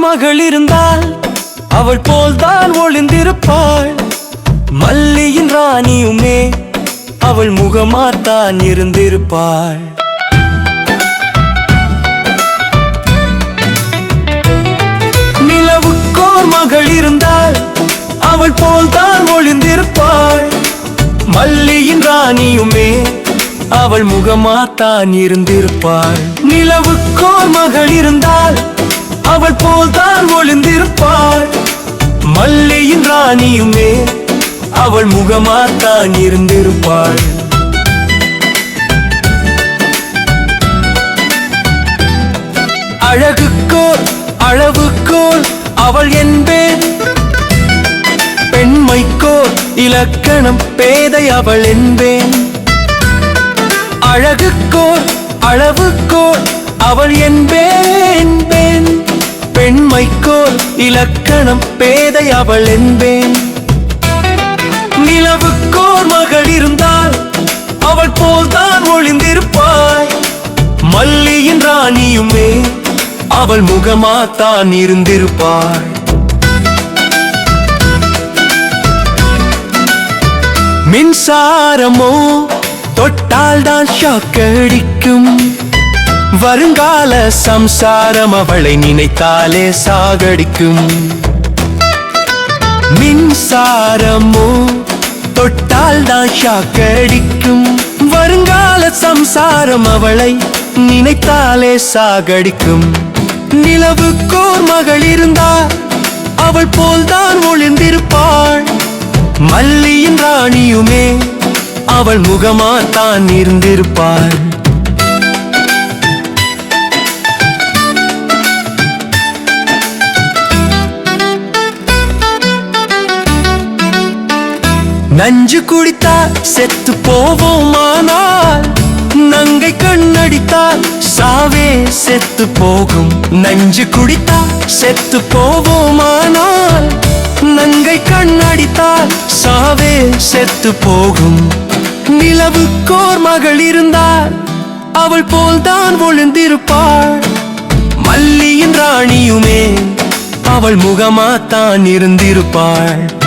மகள் இருந்தால் அவள் போல்தான் ஒளிந்திருப்பாள். மல்லியின் ராணியுமே அவள் முகமாத்தான் இருந்திருப்பாள். நிலவுக்கோர் மகள் இருந்தால் அவள் போல்தான் ஒளிந்திருப்பாள். மல்லியின் ராணியுமே அவள் முகமாத்தான் இருந்திருப்பாள். நிலவுக்கோர் மகள் இருந்தால் அவள் போல்தான் ஒளிந்திருப்பாள். மல்லியின் ராணியுமே அவள் முகமாத்தான் இருந்திருப்பாள். அழகுக்கோல் அளவுக்கோர் அவள் என்பேன் பெண்மைக்கோ இலக்கணம் பேதை அவள் என்பேன் அழகுக்கோல் அளவுக்கோல் அவள் என்பேன் பெண்மைக்கோல் இலக்கணம் பேதை அவள் என்பேன். நிலவுக்கோர் மகள் இருந்தால் அவள் போல்தான் ஒளிந்திருப்பாய். மல்லியின் ராணியுமே அவள் முகமாத்தான் இருந்திருப்பாள் மின்சாரமோ தொட்டால் தான் ஷாக் அடிக்கும். வருங்கால சம்சாரம் அவளை நினைத்தாலே சாகடிக்கும். மின்சாரமோ தொட்டால் தான் ஷாக்கடிக்கும் வருங்கால சம்சாரம் அவளை நினைத்தாலே சாகடிக்கும். நிலவுக்கோர் மகள் இருந்தால் அவள் போல்தான் ஒளிந்திருப்பாள். மல்லியின் ராணியுமே அவள் முகமாத்தான் இருந்திருப்பாள். நஞ்சு குடித்தால் செத்து போவோமானால் நங்கை கண்ணடித்தால் சாவே செத்து போகும். நஞ்சு குடித்தால் செத்து போவோமானால் நங்கை கண்ணடித்தால் சாவே செத்து போகும். நிலவுக்கோர் மகள் இருந்தால் அவள் போல்தான் ஒளிந்திருப்பாள். மல்லியின் ராணியுமே அவள் முகமாத்தான் இருந்திருப்பாள்.